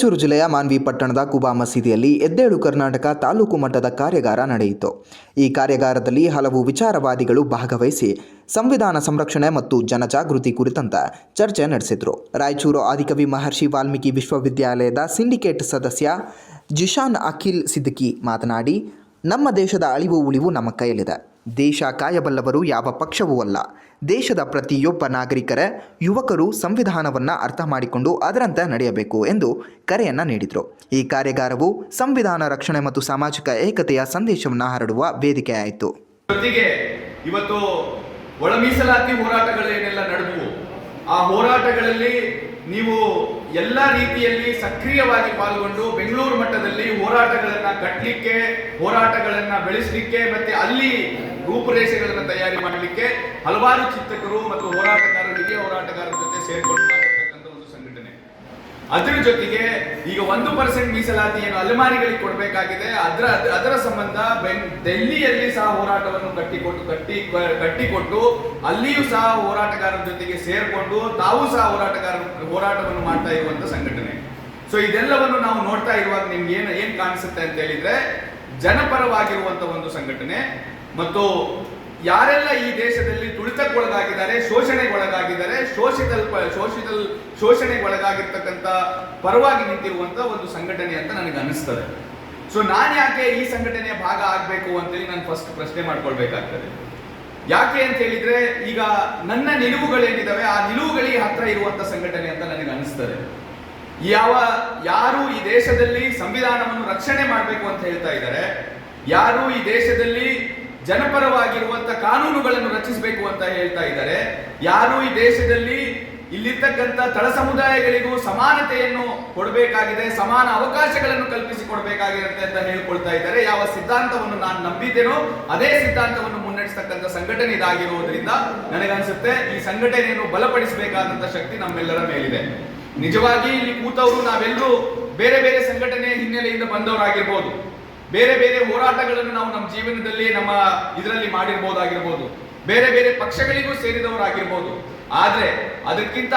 ರಾಯಚೂರು ಜಿಲ್ಲೆಯ ಮಾನ್ವಿ ಪಟ್ಟಣದ ಕುಬಾ ಮಸೀದಿಯಲ್ಲಿ ಎದ್ದೇಳು ಕರ್ನಾಟಕ ತಾಲೂಕು ಮಟ್ಟದ ಕಾರ್ಯಾಗಾರ ನಡೆಯಿತು. ಈ ಕಾರ್ಯಾಗಾರದಲ್ಲಿ ಹಲವು ವಿಚಾರವಾದಿಗಳು ಭಾಗವಹಿಸಿ ಸಂವಿಧಾನ ಸಂರಕ್ಷಣೆ ಮತ್ತು ಜನಜಾಗೃತಿ ಕುರಿತಂತ ಚರ್ಚೆ ನಡೆಸಿದರು. ರಾಯಚೂರು ಆದಿಕವಿ ಮಹರ್ಷಿ ವಾಲ್ಮೀಕಿ ವಿಶ್ವವಿದ್ಯಾಲಯದ ಸಿಂಡಿಕೇಟ್ ಸದಸ್ಯ ಜಿಶಾನ್ ಅಖಿಲ್ ಸಿದ್ದಿಕಿ ಮಾತನಾಡಿ, ನಮ್ಮ ದೇಶದ ಅಳಿವು ಉಳಿವು ನಮ್ಮ ಕೈಯಲ್ಲಿದೆ. ದೇಶ ಕಾಯಬಲ್ಲವರು ಯಾವ ಪಕ್ಷವೂ ಅಲ್ಲ. ದೇಶದ ಪ್ರತಿಯೊಬ್ಬ ನಾಗರಿಕರ, ಯುವಕರು ಸಂವಿಧಾನವನ್ನು ಅರ್ಥ ಮಾಡಿಕೊಂಡು ಅದರಂತೆ ನಡೆಯಬೇಕು ಎಂದು ಕರೆಯನ್ನು ನೀಡಿದರು. ಈ ಕಾರ್ಯಾಗಾರವು ಸಂವಿಧಾನ ರಕ್ಷಣೆ ಮತ್ತು ಸಾಮಾಜಿಕ ಏಕತೆಯ ಸಂದೇಶವನ್ನು ಹರಡುವ ವೇದಿಕೆಯಾಯಿತು. ಇವತ್ತು ಒಳ ಮೀಸಲಾತಿ ಹೋರಾಟಗಳೇನೆಲ್ಲ ನಡೆದವು. ಆ ಹೋರಾಟಗಳಲ್ಲಿ ನೀವು ಎಲ್ಲ ರೀತಿಯಲ್ಲಿ ಸಕ್ರಿಯವಾಗಿ ಪಾಲ್ಗೊಂಡು ಬೆಂಗಳೂರು ಮಟ್ಟದಲ್ಲಿ ಹೋರಾಟಗಳನ್ನ ಕಟ್ಟಲಿಕ್ಕೆ ಹೋರಾಟಗಳನ್ನ ಬೆಳೆಸಲಿಕ್ಕೆ ಮತ್ತೆ ಅಲ್ಲಿ ರೂಪುರೇಷೆಗಳನ್ನು ತಯಾರಿ ಮಾಡಲಿಕ್ಕೆ ಹಲವಾರು ಚಿಂತಕರು ಮತ್ತು ಹೋರಾಟಗಾರರಿಗೆ ಹೋರಾಟಗಾರರ ಜೊತೆ ಸೇರ್ಕೊಂಡು ಒಂದು ಸಂಘಟನೆ. ಅದರ ಜೊತೆಗೆ ಈಗ ಒಂದು ಪರ್ಸೆಂಟ್ ಮೀಸಲಾತಿ ಏನು ಅಲೆಮಾರಿಗಳಿಗೆ ಕೊಡಬೇಕಾಗಿದೆ, ಅದರ ಅದರ ಸಂಬಂಧ ಡೆಲ್ಲಿಯಲ್ಲಿ ಸಹ ಹೋರಾಟವನ್ನು ಕಟ್ಟಿಕೊಟ್ಟು, ಕಟ್ಟಿ, ಕಟ್ಟಿಕೊಟ್ಟು ಅಲ್ಲಿಯೂ ಸಹ ಹೋರಾಟಗಾರರ ಜೊತೆಗೆ ಸೇರಿಕೊಂಡು ತಾವು ಸಹ ಹೋರಾಟಗಾರ, ಹೋರಾಟವನ್ನು ಮಾಡ್ತಾ ಇರುವಂತ ಸಂಘಟನೆ. ಸೊ ಇದೆಲ್ಲವನ್ನು ನಾವು ನೋಡ್ತಾ ಇರುವಾಗ ನಿಮ್ಗೆ ಏನು ಏನ್ ಕಾಣಿಸುತ್ತೆ ಅಂತ ಹೇಳಿದ್ರೆ, ಜನಪರವಾಗಿರುವಂತ ಒಂದು ಸಂಘಟನೆ ಮತ್ತು ಯಾರೆಲ್ಲ ಈ ದೇಶದಲ್ಲಿ ತುಳಿತಕ್ಕೊಳಗಾಗಿದ್ದಾರೆ, ಶೋಷಣೆಗೊಳಗಾಗಿದ್ದಾರೆ, ಶೋಷಿತಲ್ ಶೋಷಿತಲ್ ಶೋಷಣೆಗೊಳಗಾಗಿರ್ತಕ್ಕಂಥ ಪರವಾಗಿ ನಿಂತಿರುವಂತ ಒಂದು ಸಂಘಟನೆ ಅಂತ ನನಗೆ ಅನಿಸ್ತದೆ ಸೊ ನಾನು ಯಾಕೆ ಈ ಸಂಘಟನೆಯ ಭಾಗ ಆಗಬೇಕು ಅಂತೇಳಿ ನಾನು ಫಸ್ಟ್ ಪ್ರಶ್ನೆ ಮಾಡ್ಕೊಳ್ಬೇಕಾಗ್ತದೆ. ಯಾಕೆ ಅಂತ ಹೇಳಿದ್ರೆ, ಈಗ ನನ್ನ ನಿಲುವುಗಳೇನಿದಾವೆ, ಆ ನಿಲುವುಗಳಿಗೆ ಹತ್ರ ಇರುವಂತ ಸಂಘಟನೆ ಅಂತ ನನಗೆ ಅನಿಸ್ತದೆ ಯಾವ, ಯಾರು ಈ ದೇಶದಲ್ಲಿ ಸಂವಿಧಾನವನ್ನು ರಕ್ಷಣೆ ಮಾಡಬೇಕು ಅಂತ ಹೇಳ್ತಾ ಇದ್ದಾರೆ, ಯಾರು ಈ ದೇಶದಲ್ಲಿ ಜನಪರವಾಗಿರುವಂತ ಕಾನೂನುಗಳನ್ನು ರಚಿಸಬೇಕು ಅಂತ ಹೇಳ್ತಾ ಇದ್ದಾರೆ, ಯಾರು ಈ ದೇಶದಲ್ಲಿ ಇಲ್ಲಿರ್ತಕ್ಕಂಥ ತಳ ಸಮುದಾಯಗಳಿಗೂ ಸಮಾನತೆಯನ್ನು ಕೊಡಬೇಕಾಗಿದೆ, ಸಮಾನ ಅವಕಾಶಗಳನ್ನು ಕಲ್ಪಿಸಿ ಕೊಡಬೇಕಾಗಿದೆ ಅಂತ ಹೇಳ್ಕೊಳ್ತಾ ಇದ್ದಾರೆ. ಯಾವ ಸಿದ್ಧಾಂತವನ್ನು ನಾನು ನಂಬಿದ್ದೇನೋ ಅದೇ ಸಿದ್ಧಾಂತವನ್ನು ಮುನ್ನಡೆಸತಕ್ಕಂಥ ಸಂಘಟನೆ ಇದಾಗಿರುವುದರಿಂದ ನನಗನ್ಸುತ್ತೆ ಈ ಸಂಘಟನೆಯನ್ನು ಬಲಪಡಿಸಬೇಕಾದಂತ ಶಕ್ತಿ ನಮ್ಮೆಲ್ಲರ ಮೇಲಿದೆ. ನಿಜವಾಗಿ ಇಲ್ಲಿ ಕೂತವರು ನಾವೆಲ್ಲರೂ ಬೇರೆ ಬೇರೆ ಸಂಘಟನೆ ಹಿನ್ನೆಲೆಯಿಂದ ಬಂದವರಾಗಿರ್ಬೋದು. ಬೇರೆ ಬೇರೆ ಹೋರಾಟಗಳನ್ನು ನಾವು ನಮ್ಮ ಜೀವನದಲ್ಲಿ ನಮ್ಮ ಇದರಲ್ಲಿ ಮಾಡಿರ್ಬೋದಾಗಿರ್ಬೋದು. ಬೇರೆ ಬೇರೆ ಪಕ್ಷಗಳಿಗೂ ಸೇರಿದವರಾಗಿರ್ಬೋದು. ಆದರೆ ಅದಕ್ಕಿಂತ